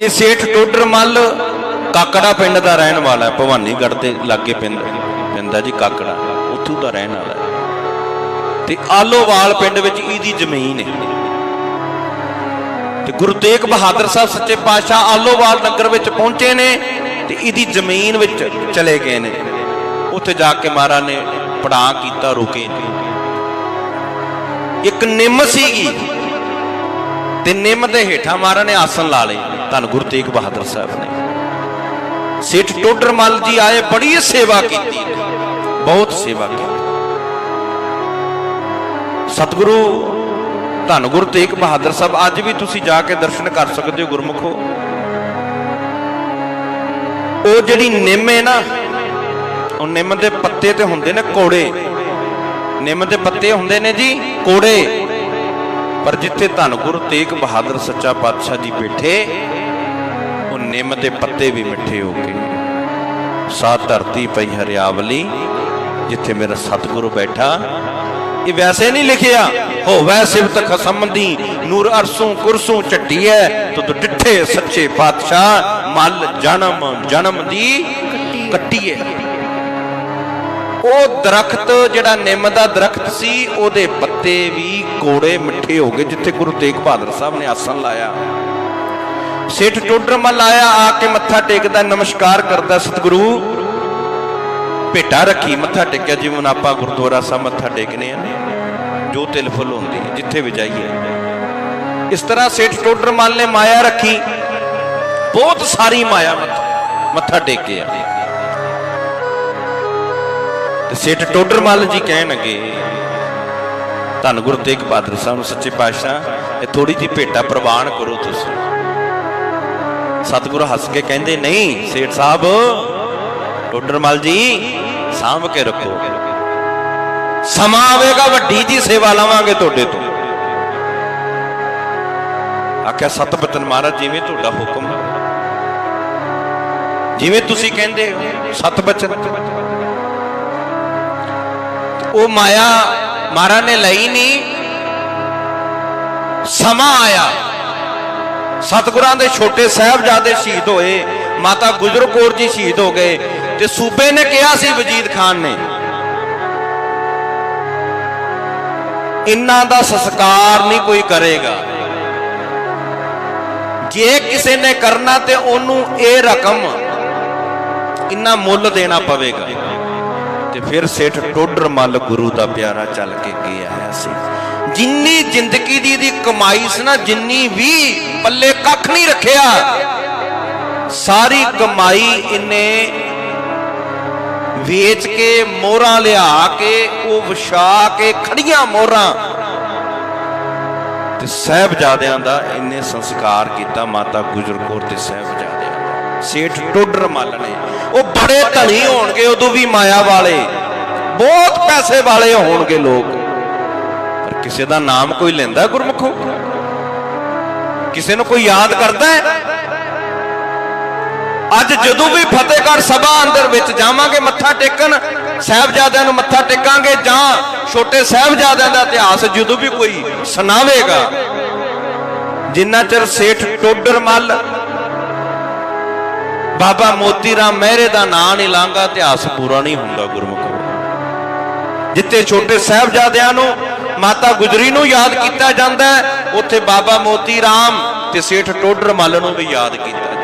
ਇਹ ਸੇਠ ਟੋਡਰ ਮੱਲ ਕਾਕੜਾ ਪਿੰਡ ਦਾ ਰਹਿਣ ਵਾਲਾ ਹੈ, ਭਵਾਨੀਗੜ੍ਹ ਦੇ ਲਾਗੇ ਪਿੰਡ ਪਿੰਦਾ ਜੀ ਕਾਕੜਾ, ਉੱਥੋਂ ਦਾ ਰਹਿਣ ਵਾਲਾ ਹੈ। ਤੇ ਆਲੋਵਾਲ ਪਿੰਡ ਵਿੱਚ ਇਹਦੀ ਜ਼ਮੀਨ ਹੈ। ਤੇ ਗੁਰੂ ਤੇਗ ਬਹਾਦਰ ਸਾਹਿਬ ਸੱਚੇ ਪਾਤਸ਼ਾਹ ਆਲੋਵਾਲ ਨਗਰ ਵਿੱਚ ਪਹੁੰਚੇ ਨੇ ਤੇ ਇਹਦੀ ਜ਼ਮੀਨ ਵਿੱਚ ਚਲੇ ਗਏ ਨੇ। ਉੱਥੇ ਜਾ ਕੇ ਮਹਾਰਾਜ ਨੇ ਪੜਾਅ ਕੀਤਾ, ਰੁਕੇ ਇੱਕ ਨਿੰਮ ਸੀਗੀ। ਤੇ ਨਿੰਮ ਦੇ ਹੇਠਾਂ ਮਹਾਰਾਜ ਨੇ ਆਸਣ ਲਾ ਲਏ। ਧੰਨ ਗੁਰੂ ਤੇਗ ਬਹਾਦਰ ਸਾਹਿਬ ਨੇ। ਸੇਠ ਟੋਡਰ ਮੱਲ ਜੀ ਆਏ ਬੜੀ ਸੇਵਾ ਕੀਤੀ। ਬਹੁਤ ਸੇਵਾ ਕੀਤੀ। ਸਤਿਗੁਰੂ, ਧੰਨ ਗੁਰੂ ਤੇਗ ਬਹਾਦਰ ਸਾਹਿਬ, ਅੱਜ ਵੀ ਤੁਸੀਂ ਜਾ ਕੇ ਦਰਸ਼ਨ ਕਰ ਸਕਦੇ ਹੋ ਗੁਰਮੁਖੋ। ਉਹ ਜਿਹੜੀ ਨਿੰਮ ਹੈ ਨਾ, ਉਹ ਨਿੰਮ ਦੇ ਪੱਤੇ ਤੇ ਹੁੰਦੇ ਨੇ ਕੋੜੇ। ਨਿੰਮ ਦੇ ਪੱਤੇ ਹੁੰਦੇ ਨੇ ਜੀ ਕੋੜੇ। ਪਰ ਜਿੱਥੇ ਧੰਨ ਗੁਰੂ ਤੇਗ ਬਹਾਦਰ ਸੱਚਾ ਪਾਤਸ਼ਾਹ ਜੀ ਬੈਠੇ, ਉਹ ਨਿੰਮ ਦੇ ਪੱਤੇ ਵੀ ਮਿੱਠੇ ਹੋ ਗਏ ਸਾ ਧਰਤੀ ਪਈ ਹਰਿਆਵਲੀ, ਜਿੱਥੇ ਮੇਰਾ ਸਤਿਗੁਰੂ ਬੈਠਾ। ਇਹ ਵੈਸੇ ਨਹੀਂ ਲਿਖਿਆ ਹੋਵੇ ਸਿਫਤ ਖਸਮ ਦੀ ਨੂਰ ਅਰਸੋਂ ਕੁਰਸੋਂ ਝੱਟੀਐ ਤੁਧ ਡਿੱਠੇ ਸੱਚੇ ਪਾਤਸ਼ਾਹ, ਮਲ ਜਨਮ ਜਨਮ ਦੀ ਕੱਟੀ ਕੱਟੀਐ ਉਹ ਦਰਖਤ ਜਿਹੜਾ ਨਿੰਮ ਦਾ ਦਰਖਤ ਸੀ, ਉਹਦੇ ਪੱਤੇ ਵੀ ਕੋੜੇ ਮਿੱਠੇ ਹੋ ਗਏ, ਜਿੱਥੇ ਗੁਰੂ ਤੇਗ ਬਹਾਦਰ ਸਾਹਿਬ ਨੇ ਆਸਣ ਲਾਇਆ। ਸੇਠ ਟੋਡਰ ਮੱਲ ਆਇਆ, ਆ ਕੇ ਮੱਥਾ ਟੇਕਦਾ, ਨਮਸਕਾਰ ਕਰਦਾ, ਸਤਿਗੁਰੂ, ਭੇਟਾ ਰੱਖੀ, ਮੱਥਾ ਟੇਕਿਆ, ਜਿਵੇਂ ਹੁਣ ਆਪਾਂ ਗੁਰਦੁਆਰਾ ਸਾਹਿਬ ਮੱਥਾ ਟੇਕਨੇ ਆ। ਜੋ ਤਿਲ ਫੁੱਲ ਹੁੰਦੀ, ਜਿੱਥੇ ਵੀ ਜਾਈਏ। ਇਸ ਤਰ੍ਹਾਂ ਸੇਠ ਟੋਡਰਮਲ ਨੇ ਮਾਇਆ ਰੱਖੀ, ਬਹੁਤ ਸਾਰੀ ਮਾਇਆ ਮੱਥਾ ਮੱਥਾ ਟੇਕਿਆ। ਤੇ ਸੇਠ ਟੋਡਰਮੱਲ ਜੀ ਕਹਿਣ ਲੱਗੇ, ਧੰਨ ਗੁਰੂ ਤੇਗ ਬਹਾਦਰ ਸਾਹਿਬ ਨੂੰ ਸੱਚੇ ਪਾਤਸ਼ਾਹ, ਇਹ ਥੋੜੀ ਜਿਹੀ ਭੇਟਾ ਪ੍ਰਵਾਨ ਕਰੋ ਤੁਸੀਂ। ਸਤਿਗੁਰੂ ਹੱਸ ਕੇ ਕਹਿੰਦੇ, ਨਹੀਂ, ਸੇਠ ਸਾਹਿਬ ਟੋਡਰ ਜੀ, ਸਾਂਭ ਕੇ ਰੱਖੋ। ਸਮਾਂ ਆਵੇਗਾ, ਵੱਡੀ ਜੀ ਸੇਵਾ ਲਾਵਾਂਗੇ ਤੁਹਾਡੇ ਤੋਂ। ਆਖਿਆ ਸਤਬਚਨ ਮਹਾਰਾਜ, ਜਿਵੇਂ ਤੁਹਾਡਾ ਹੁਕਮ ਜਿਵੇਂ ਤੁਸੀਂ ਕਹਿੰਦੇ ਹੋ ਸਤਬਚਨ ਉਹ ਮਾਇਆ ਮਹਾਰਾਜ ਨੇ ਲਈ ਨਹੀਂ ਸਮਾਂ ਆਇਆ। ਸਤਿਗੁਰਾਂ ਦੇ ਛੋਟੇ ਸਾਹਿਬਜ਼ਾਦੇ ਸ਼ਹੀਦ ਹੋਏ। ਮਾਤਾ ਗੁਜਰ ਕੌਰ ਜੀ ਸ਼ਹੀਦ ਹੋ ਗਏ ਤੇ ਸੂਬੇ ਨੇ ਕਿਹਾ ਸੀ ਵਜੀਦ ਖਾਨ ਨੇ ਇਨ੍ਹਾਂ ਦਾ ਸੰਸਕਾਰ ਨਹੀਂ ਕੋਈ ਕਰੇਗਾ। ਜੇ ਕਿਸੇ ਨੇ ਕਰਨਾ ਤੇ ਉਹਨੂੰ ਇਹ ਰਕਮ, ਇੰਨਾ ਮੁੱਲ ਦੇਣਾ ਪਵੇਗਾ। ਤੇ ਫਿਰ ਸੇਠ ਟੋਡਰ ਮੱਲ ਗੁਰੂ ਦਾ ਪਿਆਰਾ ਚੱਲ ਕੇ ਗਿਆ ਆਇਆ ਸੀ। ਜਿੰਨੀ ਜ਼ਿੰਦਗੀ ਦੀ ਦੀ ਕਮਾਈ ਸੀ ਨਾ, ਜਿੰਨੀ ਵੀ ਪੱਲੇ ਕੱਖ ਨਹੀਂ ਰੱਖਿਆ, ਸਾਰੀ ਕਮਾਈ ਇਹਨੇ ਵੇਚ ਕੇ, ਮੋਹਰਾਂ ਲਿਆ ਕੇ, ਉਹ ਵਿਛਾ ਕੇ, ਖੜੀਆਂ ਮੋਹਰਾਂ। ਤੇ ਸਹਿਬਜ਼ਾਦਿਆਂ ਦਾ ਇਹਨੇ ਸੰਸਕਾਰ ਕੀਤਾ, ਮਾਤਾ ਗੁਜਰ ਕੌਰ ਤੇ ਸਹਿਬਜ਼ਾਦਿਆਂ ਸੇਠ ਟੋਡਰ ਮੱਲ ਨੇ। ਉਹ ਬੜੇ ਧਨੀ ਹੋਣਗੇ, ਉਦੋਂ ਵੀ ਮਾਇਆ ਵਾਲੇ। ਬਹੁਤ ਪੈਸੇ ਵਾਲੇ ਹੋਣਗੇ ਲੋਕ। ਪਰ ਕਿਸੇ ਦਾ ਨਾਮ ਕੋਈ ਲੈਂਦਾ ਗੁਰਮੁਖੋ? ਕਿਸੇ ਨੂੰ ਕੋਈ ਯਾਦ ਕਰਦਾ ਹੈ? ਅੱਜ ਜਦੋਂ ਵੀ ਫਤਿਹਗੜ੍ਹ ਸਭਾ ਅੰਦਰ ਵਿੱਚ ਜਾਵਾਂਗੇ, ਮੱਥਾ ਟੇਕਣ, ਸਾਹਿਬਜ਼ਾਦਿਆਂ ਨੂੰ ਮੱਥਾ ਟੇਕਾਂਗੇ, ਜਾਂ ਛੋਟੇ ਸਾਹਿਬਜ਼ਾਦਿਆਂ ਦਾ ਇਤਿਹਾਸ ਜਦੋਂ ਵੀ ਕੋਈ ਸੁਣਾਵੇਗਾ, ਜਿੰਨਾ ਚਿਰ ਸੇਠ ਟੋਡਰ ਮੱਲ ਬਾਬਾ ਮੋਤੀ ਰਾਮ ਮਹਿਰੇ ਦਾ ਨਾਂ ਨਹੀਂ ਲਾਂਗਾ ਇਤਿਹਾਸ ਪੂਰਾ ਨਹੀਂ ਹੁੰਦਾ ਗੁਰਮੁਖੋ। ਜਿੱਥੇ ਛੋਟੇ ਸਾਹਿਬਜ਼ਾਦਿਆਂ ਨੂੰ ਮਾਤਾ ਗੁਜਰੀ ਨੂੰ ਯਾਦ ਕੀਤਾ ਜਾਂਦਾ ਉੱਥੇ ਬਾਬਾ ਮੋਤੀ ਰਾਮ ਤੇ ਸੇਠ ਟੋਡਰ ਮੱਲ ਨੂੰ ਵੀ ਯਾਦ ਕੀਤਾ